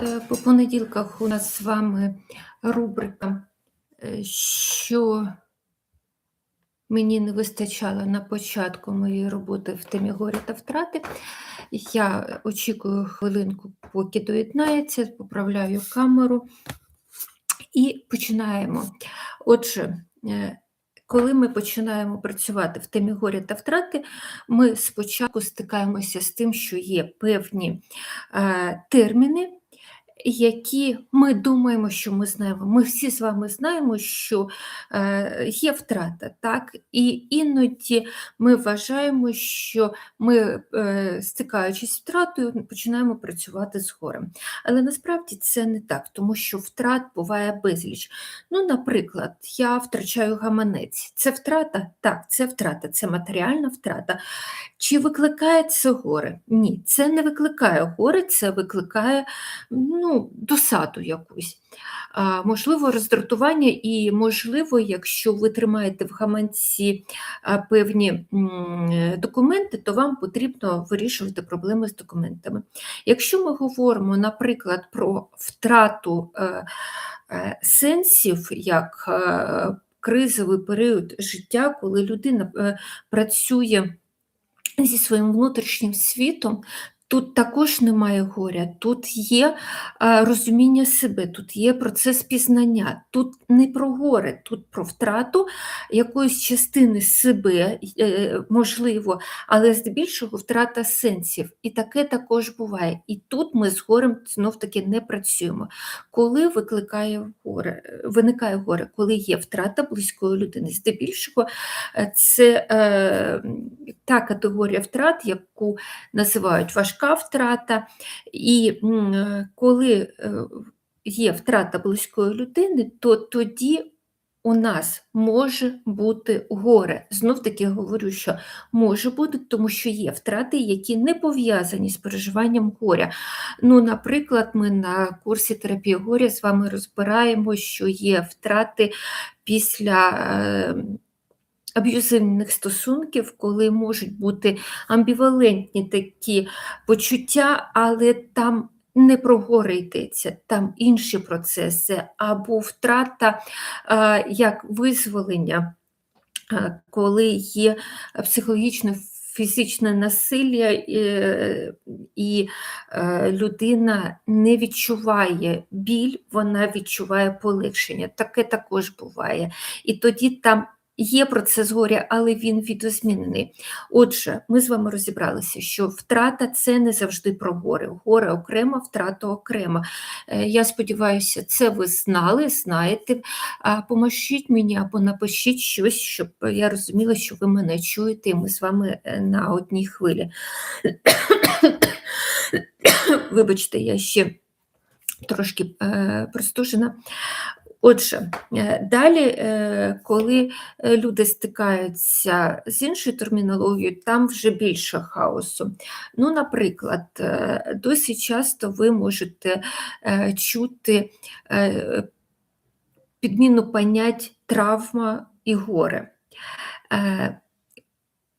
Е, По понеділках у нас з вами рубрика, е, що мені не вистачало на початку моєї роботи в темі горя та втрати. Я очікую хвилинку, поки доєднається, поправляю камеру і починаємо. Отже, е, коли ми починаємо працювати в темі горя та втрати, ми спочатку стикаємося з тим, що є певні терміни, які ми думаємо, що ми знаємо. Ми всі з вами знаємо, що е, є втрата, так? І іноді ми вважаємо, що ми, е, стикаючись втратою, починаємо працювати з горем. Але насправді це не так, тому що втрат буває безліч. Ну, наприклад, я втрачаю гаманець. Це втрата? Так, це втрата, це матеріальна втрата. Чи викликає це горе? Ні, це не викликає горе, це викликає ну, досаду якусь. Можливо, роздратування, і, можливо, якщо ви тримаєте в гаманці певні документи, то вам потрібно вирішувати проблеми з документами. Якщо ми говоримо, наприклад, про втрату е, е, сенсів, як е, кризовий період життя, коли людина працює зі своїм внутрішнім світом. Тут також немає горя, тут є розуміння себе, тут є процес пізнання, тут не про горе, тут про втрату якоїсь частини себе, е, можливо, але здебільшого втрата сенсів. І таке також буває. І тут ми з горем знов-таки не працюємо. Коли викликає горе, виникає горе, коли є втрата близької людини, здебільшого е, це е, та категорія втрат, яку називають важка втрата, і коли е, є втрата близької людини, то тоді у нас може бути горе. Знов таки говорю, що може бути, тому що є втрати, які не пов'язані з переживанням горя. Ну, Наприклад, ми на курсі терапії горя з вами розбираємо, що є втрати після. Е, аб'юзивних стосунків, коли можуть бути амбівалентні такі почуття, але там не про горе йдеться, там інші процеси, або втрата як визволення, коли є психологічне Фізичне насилля і е, людина не відчуває біль, вона відчуває полегшення. Таке також буває. І тоді там Є процес горя, але він відозмінений. Отже, ми з вами розібралися, що втрата це не завжди про горе. Горе окремо, втрата окремо. Е, я сподіваюся, це ви знали, знаєте. Поможіть мені або напишіть щось, щоб я розуміла, що ви мене чуєте, і ми з вами е, на одній хвилі. Вибачте, я ще трошки е, простужена. Отже, е, далі, е, коли е, люди стикаються з іншою термінологією, там вже більше хаосу. Ну, Наприклад, досить часто ви можете чути підміну понять травма і горе.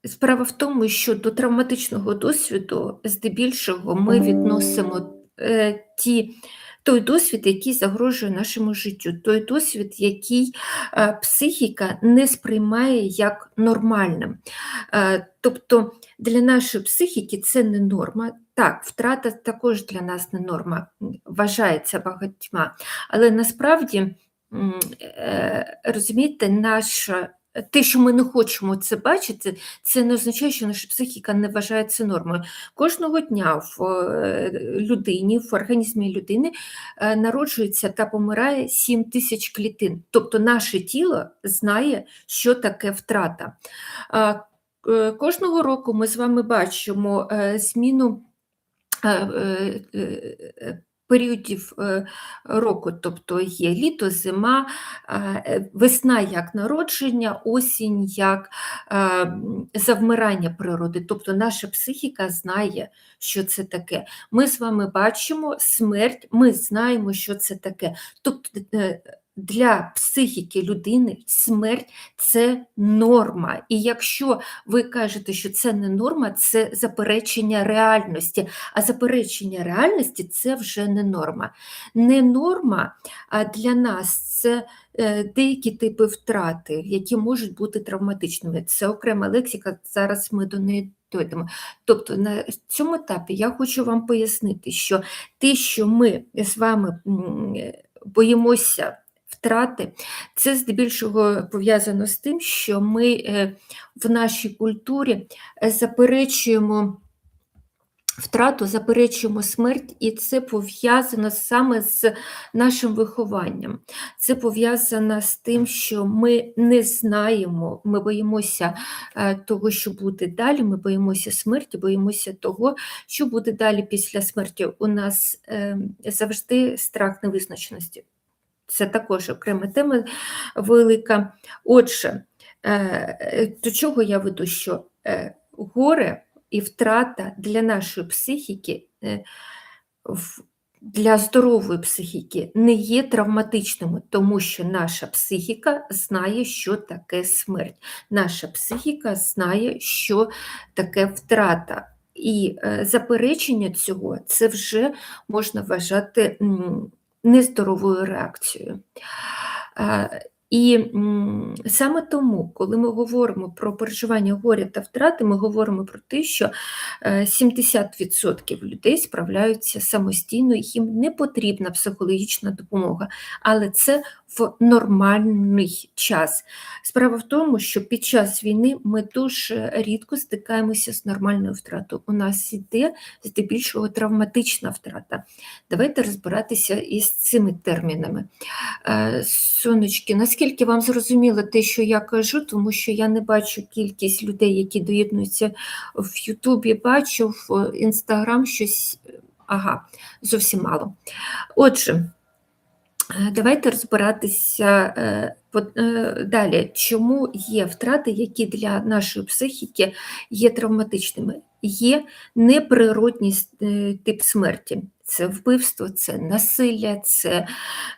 Справа в тому, що до травматичного досвіду здебільшого ми відносимо ті той досвід, який загрожує нашому життю, той досвід, який е, психіка не сприймає як нормальним. Е, тобто для нашої психіки це не норма. Так, втрата також для нас не норма, вважається багатьма, але насправді, е, розумієте, наша те, що ми не хочемо це бачити, це не означає, що наша психіка не вважає це нормою. Кожного дня в е, людині, в організмі людини е, народжується та помирає 7 тисяч клітин. Тобто наше тіло знає, що таке втрата. Е, кожного року ми з вами бачимо зміну періодів е, року, тобто є літо, зима, е, весна як народження, осінь як е, завмирання природи. Тобто наша психіка знає, що це таке. Ми з вами бачимо смерть, ми знаємо, що це таке. Тобто для психіки людини смерть це норма. І якщо ви кажете, що це не норма, це заперечення реальності. А заперечення реальності це вже не норма. Не норма а для нас це е, деякі типи втрати, які можуть бути травматичними. Це окрема лексика, зараз ми до неї дойдемо. Тобто на цьому етапі я хочу вам пояснити, що те, що ми з вами боїмося втрати, це здебільшого пов'язано з тим, що ми е, в нашій культурі е, заперечуємо. Втрату заперечуємо смерть, і це пов'язано саме з нашим вихованням. Це пов'язано з тим, що ми не знаємо, ми боїмося е, того, що буде далі. Ми боїмося смерті, боїмося того, що буде далі після смерті. У нас завжди страх невизначеності. Це також окрема тема велика. Отже, е, до чого я веду, що е, горе і втрата для нашої психіки, е, для здорової психіки не є травматичними, тому що наша психіка знає, що таке смерть. Наша психіка знає, що таке втрата. І заперечення цього це вже можна вважати нездоровою реакцією. І саме тому, коли ми говоримо про переживання горя та втрати, ми говоримо про те, що 70% е, людей справляються самостійно, їм не потрібна психологічна допомога, але це в нормальний час. Справа в тому, що під час війни ми дуже рідко стикаємося з нормальною втратою. У нас іде здебільшого травматична втрата. Давайте розбиратися із цими термінами. Е, сонечки, наскільки вам зрозуміло те, що я кажу, тому що я не бачу кількість людей, які доєднуються в Ютубі, бачу в Інстаграм щось, ага, зовсім мало. Отже, давайте розбиратися е, е, далі, чому є втрати, які для нашої психіки є травматичними. Є неприродній тип смерті. Це вбивство, це насилля, це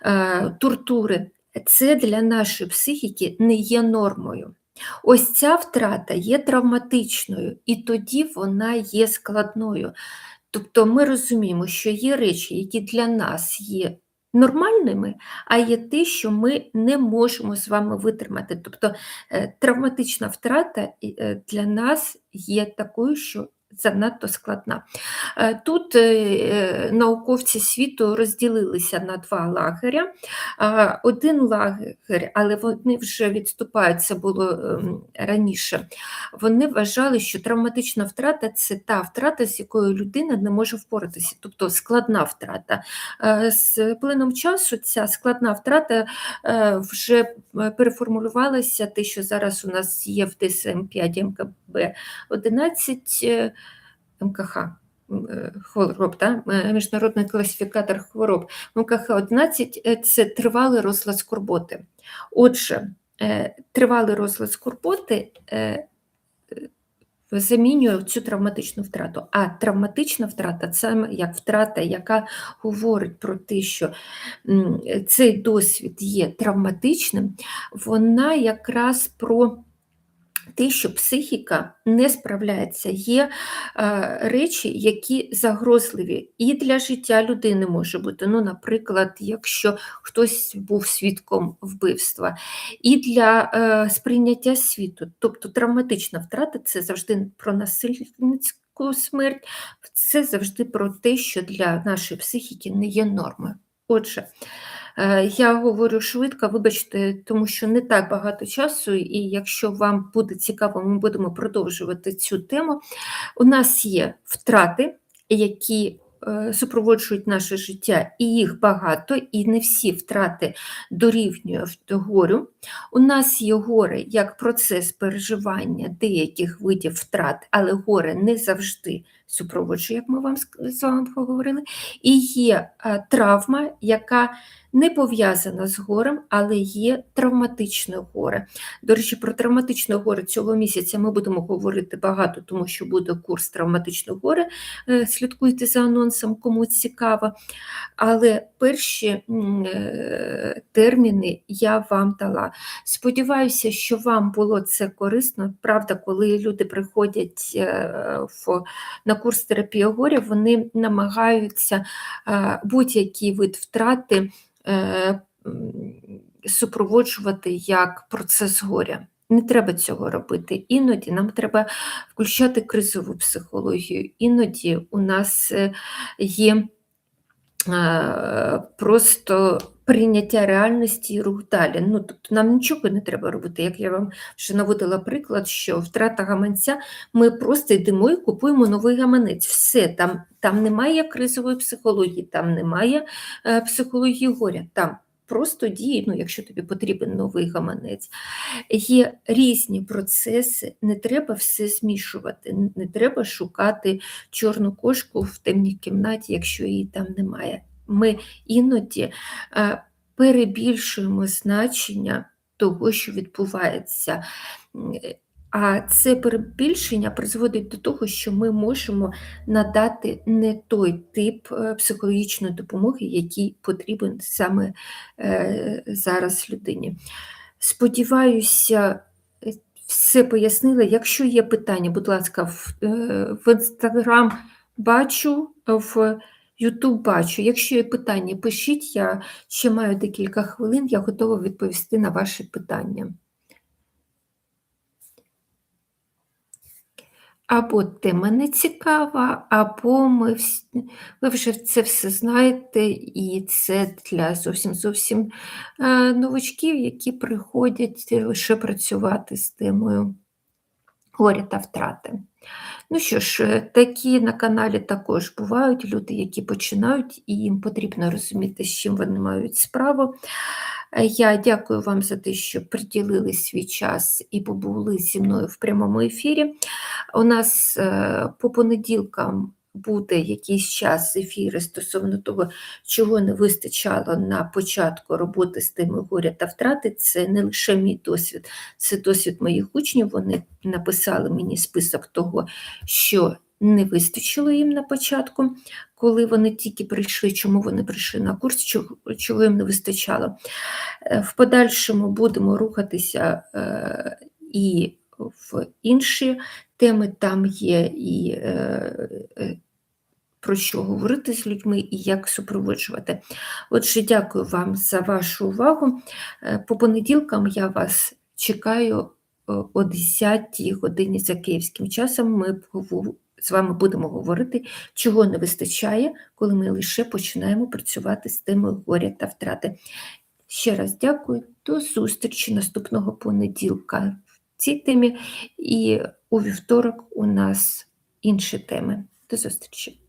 е, тортури. Це для нашої психіки не є нормою. Ось ця втрата є травматичною, і тоді вона є складною. Тобто ми розуміємо, що є речі, які для нас є нормальними, а є те, що ми не можемо з вами витримати. Тобто е, травматична втрата е, для нас є такою, що занадто складна. Е, тут е, науковці світу розділилися на два лагеря. Один лагер, але вони вже відступають, це було ем, раніше. Вони вважали, що травматична втрата це та втрата, з якою людина не може впоратися, тобто складна втрата. Е, з плином часу ця складна втрата вже переформулювалася, те, що зараз у нас є в ДСМ-5 МКБ 11. МКХ е, хвороб, да? Е, міжнародний класифікатор хвороб. МКХ 11 е, це тривалий розлад скорботи. Отже, тривалий розлад скорботи замінює цю травматичну втрату. А травматична втрата це як втрата, яка говорить про те, що цей досвід є травматичним, вона якраз про те, що психіка не справляється, є е, речі, які загрозливі і для життя людини може бути. Ну, Наприклад, якщо хтось був свідком вбивства, і для е, сприйняття світу, тобто травматична втрата це завжди про насильницьку смерть, це завжди про те, що для нашої психіки не є нормою. Отже, я говорю швидко, вибачте, тому що не так багато часу, і якщо вам буде цікаво, ми будемо продовжувати цю тему. У нас є втрати, які е, супроводжують наше життя, і їх багато, і не всі втрати дорівнюють горю. У нас є горе як процес переживання деяких видів втрат, але горе не завжди супроводжує, як ми вам з вами поговорили, і є е, травма, яка не пов'язана з горем, але є травматичне горе. До речі, про травматичне горе цього місяця ми будемо говорити багато, тому що буде курс травматичного горе. Слідкуйте за анонсом, кому цікаво. Але перші е, терміни я вам дала. Сподіваюся, що вам було це корисно. Правда, коли люди приходять е, на курс терапії горя, вони намагаються е, будь-який вид втрати супроводжувати як процес горя. Не треба цього робити. Іноді нам треба включати кризову психологію. Іноді у нас є просто прийняття реальності і рух далі. Ну, тобто нам нічого не треба робити. Як я вам вже наводила приклад, що втрата гаманця, ми просто йдемо і купуємо новий гаманець. Все, там, там немає кризової психології, там немає е, психології горя. Там просто дії, ну, якщо тобі потрібен новий гаманець. Є різні процеси, не треба все змішувати, не треба шукати чорну кошку в темній кімнаті, якщо її там немає. Ми іноді е, перебільшуємо значення того, що відбувається. А це перебільшення призводить до того, що ми можемо надати не той тип е, психологічної допомоги, який потрібен саме е, зараз людині. Сподіваюся, е, все пояснила. Якщо є питання, будь ласка, в Інстаграм бачу, в Ютуб бачу. Якщо є питання, пишіть, я ще маю декілька хвилин, я готова відповісти на ваші питання. Або тема не цікава, або ми вс... ви вже це все знаєте, і це для зовсім зовсім е, новачків, які приходять лише працювати з темою горя та втрати. Ну що ж, е, такі на каналі також бувають люди, які починають, і їм потрібно розуміти, з чим вони мають справу. Е, Я дякую вам за те, що приділили свій час і побули зі мною в прямому ефірі. У нас е, по понеділкам буде якийсь час ефіри стосовно того, чого не вистачало на початку роботи з теми горя та втрати. Це не лише мій досвід, це досвід моїх учнів. Вони написали мені список того, що не вистачило їм на початку, коли вони тільки прийшли, чому вони прийшли на курс, чого, їм не вистачало. Е, В подальшому будемо рухатися е, і в інші теми, там є і е, про що говорити з людьми і як супроводжувати. Отже, дякую вам за вашу увагу. По понеділкам я вас чекаю о 10 годині за київським часом. Ми з вами будемо говорити, чого не вистачає, коли ми лише починаємо працювати з темою горя та втрати. Ще раз дякую, до зустрічі наступного понеділка в цій темі, і у вівторок у нас інші теми. До зустрічі.